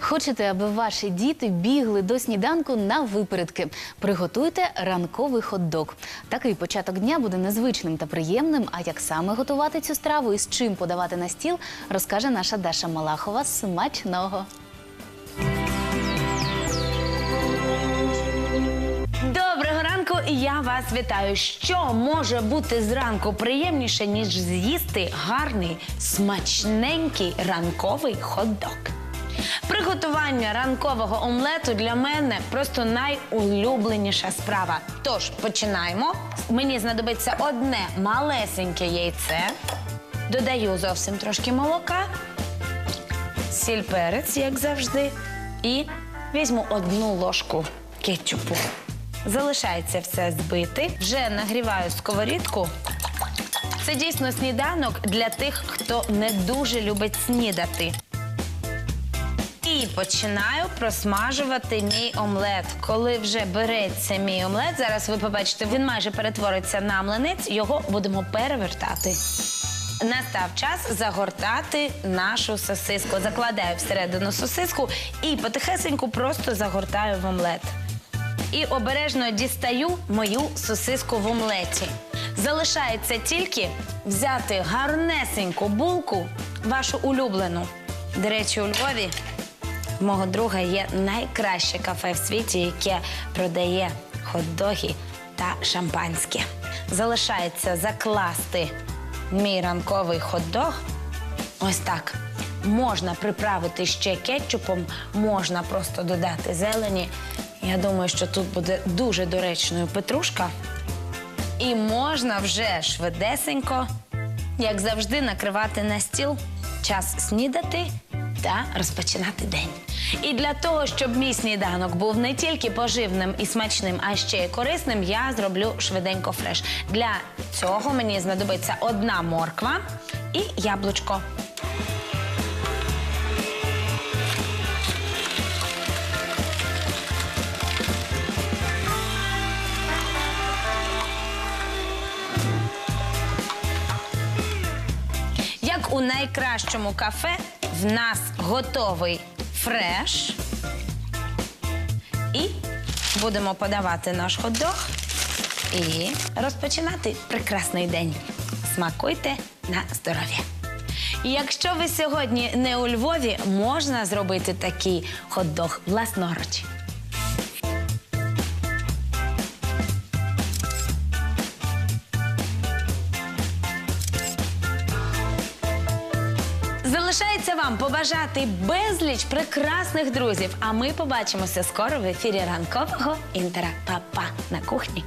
Хочете, аби ваші діти бігли до сніданку на випередки? Приготуйте ранковий хот-дог. Такий початок дня буде незвичним та приємним. А як саме готувати цю страву і з чим подавати на стіл, розкаже наша Даша Малахова. Смачного! Доброго ранку, і я вас вітаю. Що може бути зранку приємніше, ніж з'їсти гарний, смачненький ранковий хот-дог? Приготування ранкового омлету для мене просто найулюбленіша справа. Тож починаємо. Мені знадобиться одне малесеньке яйце. Додаю зовсім трошки молока, сіль перець, як завжди, і візьму одну ложку кетчупу. Залишається все збити. Вже нагріваю сковорідку. Це дійсно сніданок для тих, хто не дуже любить снідати. І починаю просмажувати мій омлет. Коли вже береться мій омлет, зараз ви побачите, він майже перетвориться на млинець, його будемо перевертати. Настав час загортати нашу сосиску. Закладаю всередину сосиску і потихесеньку просто загортаю в омлет. І обережно дістаю мою сосиску в омлеті. Залишається тільки взяти гарнесеньку булку, вашу улюблену. До речі, у Львові мого друга є найкраще кафе в світі, яке продає хот-доги та шампанське. Залишається закласти мій ранковий хот-дог ось так. Можна приправити ще кетчупом, можна просто додати зелені. Я думаю, що тут буде дуже доречною петрушка. І можна вже швидесенько, як завжди, накривати на стіл, час снідати та розпочинати день. І для того, щоб мій сніданок був не тільки поживним і смачним, а ще й корисним, я зроблю швиденько фреш. Для цього мені знадобиться одна морква і яблучко. Як у найкращому кафе, в нас готовий фреш. І будемо подавати наш хот-дог і розпочинати прекрасний день. Смакуйте на здоров'я. Якщо ви сьогодні не у Львові, можна зробити такий хот-дог власноруч. Залишається вам побажати безліч прекрасних друзів. А ми побачимося скоро в ефірі ранкового інтера. Па-па на кухні.